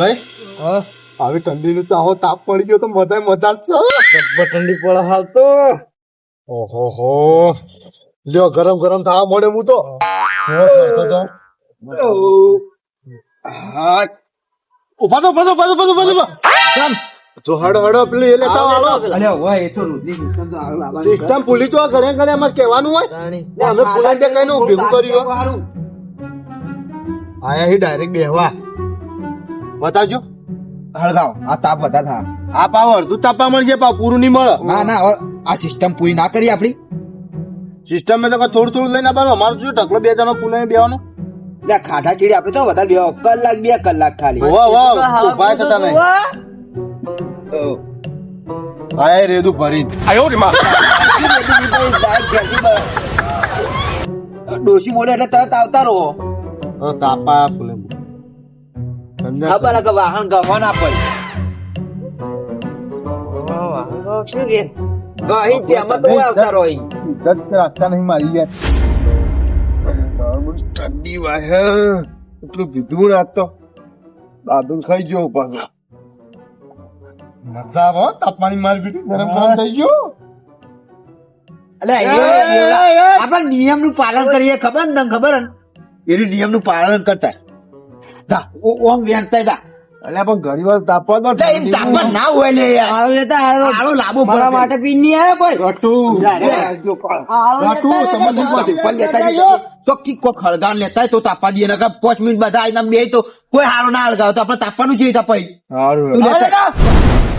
ભલાઈ હા? આવી ઠંડીનું ચાહો તાપ પડી ગયો તો મજા મજા છે ઠંડી પડે હાલ તો. ઓહો હો. લ્યો ગરમ ગરમ થવા મળે હું તો. હા ઊભા તો ઊભા તો ઊભા તો ઊભા તો, ઊભા તો. જો હડો હડો પેલી એ લેતા આવો, હાલો હોય એ તો રોજની સિસ્ટમ તો હાલ લાવવાની સિસ્ટમ ભૂલી તો ઘરે ઘરે અમારે કહેવાનું હોય. ને અમે પુલાઈ બે કઈ નું ભેગું કર્યું આયા હી ડાયરેક્ટ બેહવા. બતાવજો. હળગાવ. આ તાપ બધા થા. આ પાવ અડધું તાપા મળજે પાવ પૂરું નહીં મળે. ના ના આ સિસ્ટમ પૂરી ના કરી આપડી સિસ્ટમ મેં તો થોડું થોડું લઈને આવવાનું. અમારું શું ઢકલો બે જણો પુલાઈ બેવાનો એટલે ખાધા ચીડી આપડે તો વધારે બેવા કલાક બે કલાક ખાલી. વાહ વાહ ઊભા છો તમે. આય રેદુ ભરી ડોશી બોલે એટલે તરત આવતા રહો. તાપા પુલે ખબર કે વાહન ના પડે. ગહી તેમાં તો આવતા રહો અહીં. રાખતા નહીં મારી ગયા ઠંડી વાહે. એટલું પીધું ના તો. દાદુ ખાઈ ગયો પાછો. મજા આવે તાપમાની મારી પીધી ગરમ ગરમ થઈ ગયો. આપણે નિયમનું પાલન કરીએ ખબર ને તને ખબર ને? એનું નિયમનું પાલન કરતા. જા, ઓમ વેણતા જા. એટલે પણ ઘણી વાર તાપવા દો એટલે ના હોય લે યાર. આળો લાંબો મારા માટે પીન નહીં આવ્યો કોઈ? રટું લે, લે. તમે ઉપર લેતા જજો. ચોખ્ખી કોક હળગાન લેતા તો તાપવા દઈએ નકર પાંચ મિનિટ બધા આઈને બે તો કોઈ હારો ના હળગાવ. તો આપણે તાપવાનું જોઈએ તા પછી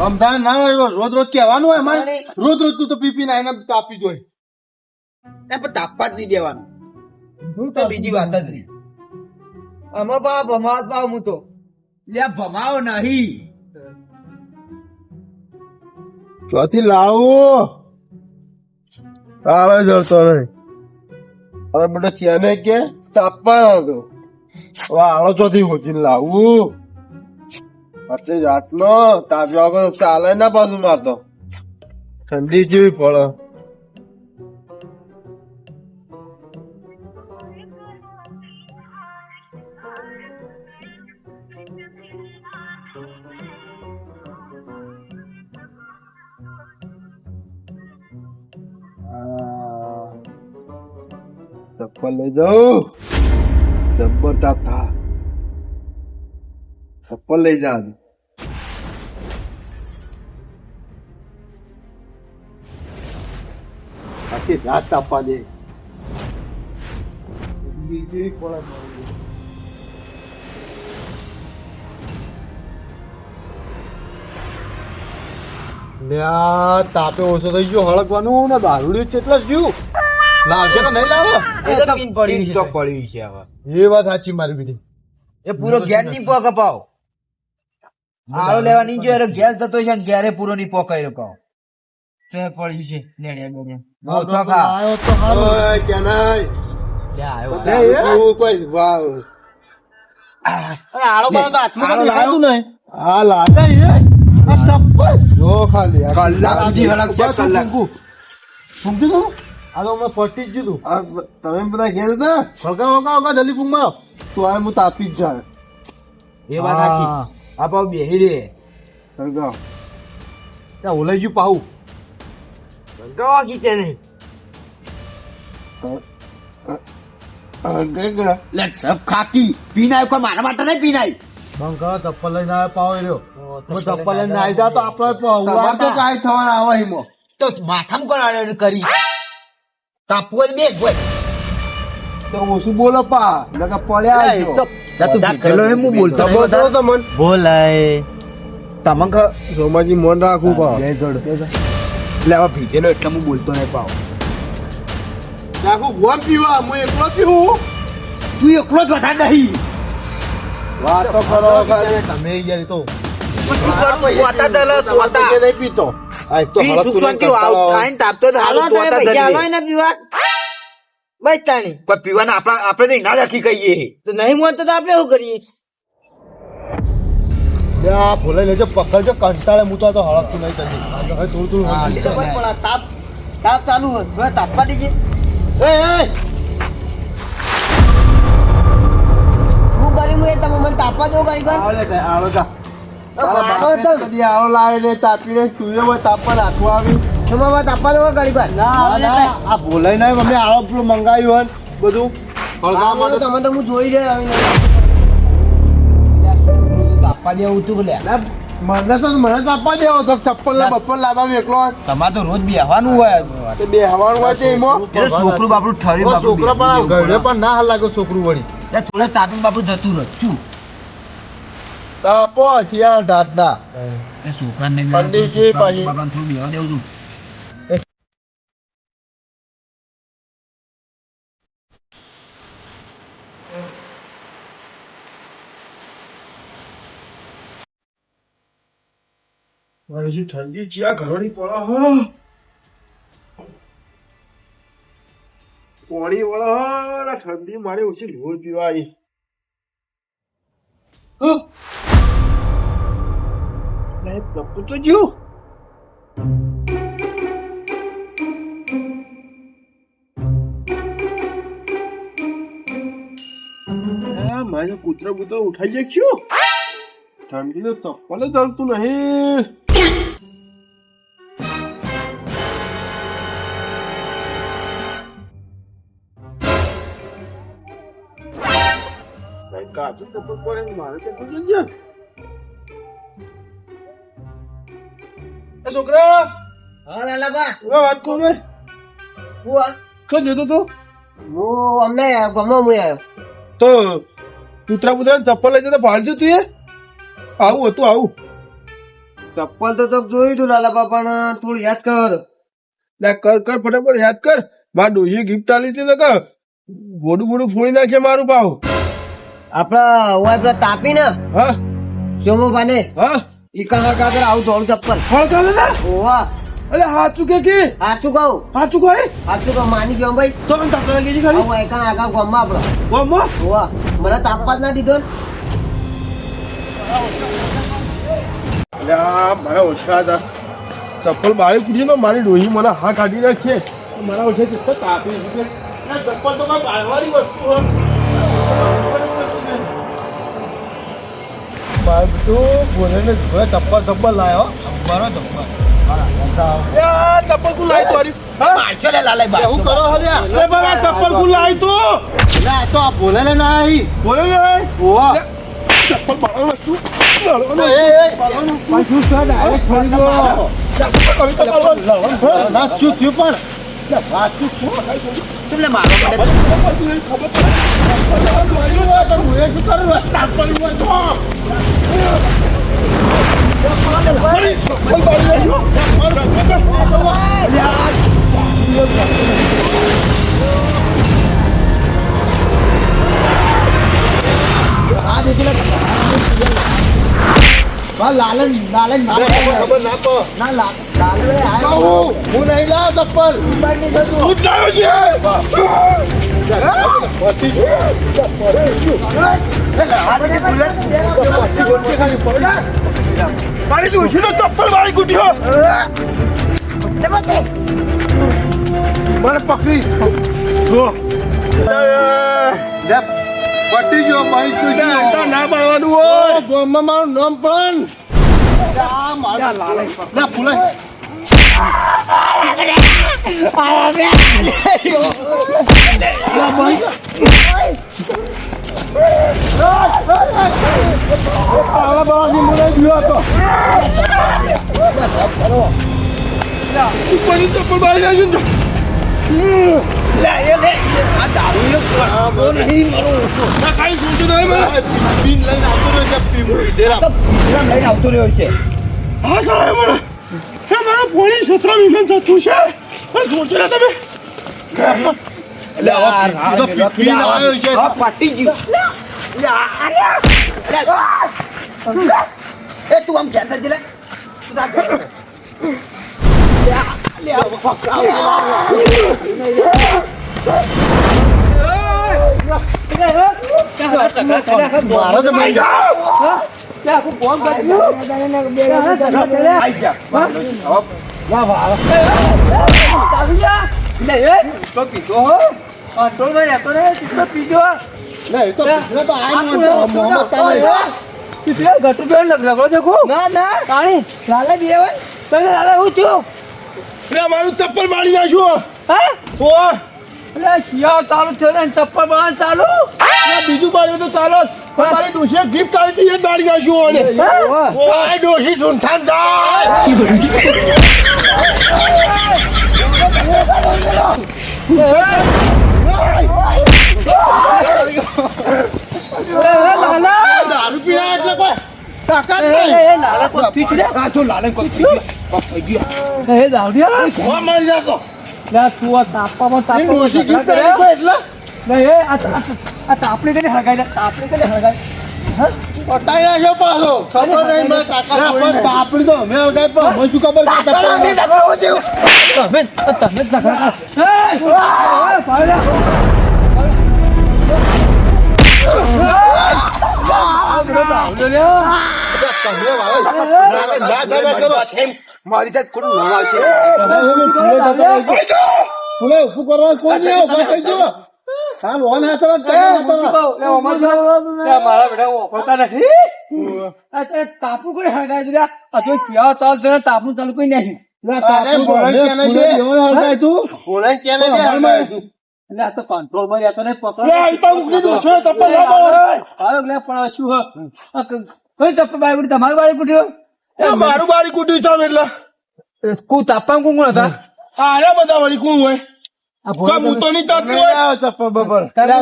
અમદાવાદ ના રોજ રોજ કહેવાનું હોય અમારે. રોજ રોજ તું તો પીપી ના એને તાપી જોઈ ના, પણ તાપવા જ નહીં દેવાનું. હું તો બીજી વાત જ નહીં. અમે પાવ ભમાવત પાવ હું તો. લે ભમાવો નહીં. ચોથી લાવું. તારે જડતો નહીં. અરે બેટા તેને કે? તાપવાનો હતો હવે આળો ચોથી હોચીને લાવું. આટલી જાતનો વગર ચાલે ના બાજુ મારતો. ઠંડી જેવી પડે. ચપ્પલ લઈ જાઉં જબ્બર તાતા ચપ્પલ લઈ જા તાપે ઓછો થઈ ગયો હળકવાનું ને દારૂડી કેટલા જ્યું લાવશે કે નહીં લાવે એ તો પીન પડી છે. પડી છે હવે એ વાત સાચી મારી બીડી એ પૂરો ઘેર નહીં પોક અપાવ આળો લેવા નહીં જોઈએ ઘેર થતો છે ને ઘેરે પૂરો નહીં પોકાય રહ્યો પાવ તે પડ્યું છે લેણ્યા બેણ્યા. બહુ તો ખા. આયો તો હારું. ઓય, ક્યાંનાય? લ્યા, આવ્યો. તું કોઈ વાવ. અરે આળો બાળો તો હાથમાં લાવ્યો? નહીં. આ લાગે એ. આ ચપ્પલ. જો ખાલી આ કલાક કલાક. ફૂંકી દઉં? આ તો જ તમે બધા ઘેર હતા? વગા વગા વગા જલ્દી ફૂંક મારો. તું આ હું તાપી જ જાય એ વાત સાચી. આ પાવ બેહી રે. સરગાવ ત્યાં ઓલાઈ ગયું પાહું. તો ખીચે નહીં. લે સબ ખાકી. પીનાય કોઈ મારા માટે નહીં પીનાય. બંકા ચપ્પલ લઈને આવ્યો પાવ રહ્યો. ચપ્પલ લઈને આવી જા તો આપણે તો કાંઈ થવાના આવે હિમો. તો માથામાં કોણ આડે કરી? તાપવો જ બેગ હોય તો ઓછું બોલો પા નકર પડ્યા એ તો તું ભીખેલો એમ હું બોલતો વધારે. તમને બોલાય તમને ખ- સોમાજી મન રાખું પા એટલે હવે ભીખેલો એટલે હું બોલતો નહીં પાવ નાખું ગોમ પીવા હું એકલો પીવું તું એકલો જ વધારે નહીં વાતો કરો તમે યાર તો પછી કરું તોતા દલે તોતા. કે નહીં પીતો સુખ તું શાંતિ આઈને તાપતો તો હાલો હાલો પૈસા હાલો એના પીવા? બસ તાણી. કોઈ પીવાના આપણા આપણે તો ના રાખી કહીએ. તો નહીં મોનતો તો આપણે શું કરીએ? આ ભૂલે લેજો પકડજો કંટાળે હું તો હળકતું નહીં તને હવે થોડું થોડું તાપ તાપ ચાલુ હોય. હવે તાપવા દેજે. એ હું કરી હું એ તમે મને તાપવા દો કરી મંગાવ્યું બધું. તમે તો હું જોઈ રહ્યો તાપવા દેવું તું લે. મને તો મને તાપવા દેવો તો ચપ્પલ ને. બપ્પલ લાવવા એકલો તમારે તો રોજ બેહવાનું હોય. બેહવાનું હોય તે એમાં? છોકરું બાપડું ઠરી છોકરા પણ ઘરે પણ ના હાલ લાગે છોકરું વળી. થોડે બાપુ જતું રહ્યું શું? તાપો શિયાળ ઢાટના એ છોકરાને પંડિતજી પાછી. બાપાને થોડું બેહવા દેવું છું હજી ઠંડી જ્યાં ઘરોની પડે હો. પાણી વળે હો ઠંડી મારી ઓછી લોહી પીવા તો જ્યું. આ, મારે કૂતરા બૂતરા ઉઠાઈ ક્યું ઠંડી તો ચપ્પલ જ ચાલતું નહીં. કાચું ચપ્પલ પડે મારે ચપ્પલ છોકરા! હા લાલાબા. ઊભા વાત કહું ને. હું શું જોતો તો હું અમને ગમો મુ આવ્યો. તો કૂતરા બૂતરા ચપ્પલ લઈ જતા ભાડજો તું એ? આવું હતું આવું. ચપ્પલ તો ચોક જોયું તું લાલાબા પણ થોડું યાદ કરો તો. કર કર ફટાફટ યાદ કર. મારા ડોહીએ ગિફ્ટ આલી હતી તો કર. બોડું બોડું ફોડી નાખે મારું પાવ આપડા હોય આપડા તાપી ને? હા. સોમો પાને હા. ઈ કહા કાગર આવું ધોળ ચપ્પલ. ફળ ને ઓવા અરે હાચું કે કે? હાચું કહું હાચું કહે હાચું કહું માની ગયો ભાઈ. તો મને તાતા લાગી ખાલી? આવું એકા આગા ગમવા આપડો. મમ્મા ઓવા મને તાપવા જ ના દીધો. મારા ઓછા હતા. ચપ્પલ બાળી કૂદી તો મારી ડોહી મને હા કાઢી નાખે મારા ઓછા ચપ્પલ તાપી ચપ્પલ તો કઈ બાળવાની વસ્તુ હોય. બધું બોલે ને જોડે ચપ્પલ ચપ્પલ લાયો. બરો તો એ આ ચપ્પલ કુ લાવી તારી? હા? મારશો લે લાલાઈ બા એવું કરો અરે પણ આ ચપ્પલ કુ લાવી તું? ના તો બોલે ને નહીં. બોલે ને ઓવા ચપ્પલ બાળવાની વસ્તુ બાળવાનું એ એ પાછું સર ડાયરેક્ટ ફરી ગયો. ચપ્પલ કવિ ચપ્પલ ના. શું થયું પણ? તું લે મારો મને લાલન લાલન ના ના લા- લાલન હું નહીં લાવ ચપ્પલ હું છે મારી ડોશીનો ચપ્પલ વાળી ગુઠ્યો મને પકડી જો પટી મારી તું ના પાડવાનું હોય ગોમમાં મારું નામ. પણ ના ફૂલાય લઈને આવતો રહ્યો છે, હા, સાલા, મને. એ મારા પોણી સતરા વિમાન જતું છે. સોચો ને તમે. એટલે હવે તો પી- પીન છે. હા પાટી ગયું એ તું ઘેર લે. તું. મારા તો જાઓ. ના, એ તો ભૂખરા તો. મોહમ્મદ તાલે. લગડો દેખો ના ના કાણી લાલે બે હોય તને લાલે હું થયું લે, મારું ચપ્પલ મારી નાખ્યું હે ઓ અરે શિયા ચાલુ થયો ને ચપ્પલ ચાલુ બીજું બાળી તો ચાલો પણ મારી ડોશીએ આલી હતી, એ જ બાળી નાખ્યું ઓને. ઓય, ડોશી ઢૂંઢાણ જાય. દારૂ પીવા એટલે કોઈ તાકાત નહીં. લાલન કોઈ થઈ ગયું મારી જાતો? લે તું આ તાપવામાં એ તાપવામાં ડોશી ઝઘડા gift આલી કર્યા? કોઈ એટલે? આ આ- આ તાપણી કરીને હળગાઈ લે તાપણી કરીને હળગાઈ પટાઈ નાખ્યો પાછો. ખબર નહીં મને તાકાત કોઈ તો અમે હળગાઈ પણ મને શું ખબર તમે તમે જ ઝઘડા કરો. ના દાદા કરો. મારી જાત ખોટું નામ આવશે કરવા કોઈ નહીં, થઈ મારા બેટા ઓળખતા નથી. તાપુ કોઈ દીધા? તાલ તાપનું ચાલુ કોઈ નહીં. કંટ્રોલમાં રહેતો નહીં પકડ. પણ શું ક- કઈ ચપ્પલ બારી કૂટી? તમારી બારી કૂટી? એ મારું બારી કૂટ્યું ચાલ એટલે કુ તાપા કોણ હતા આરે બધા વળી કોણ હોય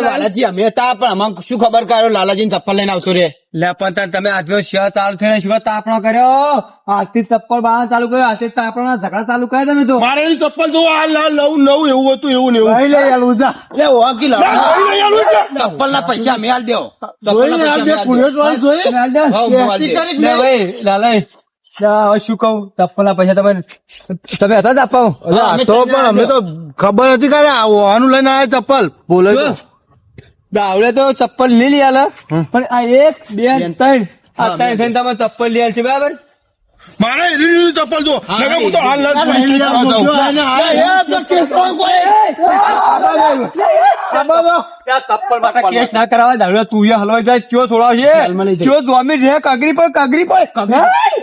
લાલાજી અમે હતા પણ અમારે શું ખબર કર્યો લાલાજી ચપ્પલ લઈને આવશો રે. લે પણ તમે આજનો શિયા ચાલુ થઈને શું તાપણો કર્યો? આજથી ચપ્પલ બાર ચાલુ કર્યો આજથી તાપણો ઝઘડા ચાલુ કર્યા તમે તો. મારે ચપ્પલ જો આ લાલ નવું નવું એવું હતું એવું ને એવું. લે ઓકી ચપ્પલ ના પૈસા અમે આલ દેવો જોઈ આ બે પુણ્ય વાળી જોઈ. તમે હાલ દે. હાવ, શું કહું પૈસા તમે તમે હતા તો પણ અમે તો ખબર નથી કરે આનું લઈને આવ્યા ચપ્પલ બોલે દાવડે તો ચપ્પલ લઈ લઈ આલે પણ આ એક બે ત્રણ આ ત્રણ થઈને તમે ચપ્પલ લઈ છે બરાબર મારે ચપ્પલ જો હું તો હાલ ચપ્પલ માટે કેસ ના કરાવે દાવડે તું હલવાઈ જાય ચો છોડાવશે ચો જોમી રે કાગરી પર કાગરી પર કગરી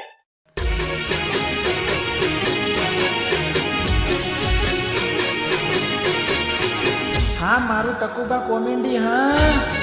મારું ટકુબા કોમેડી હા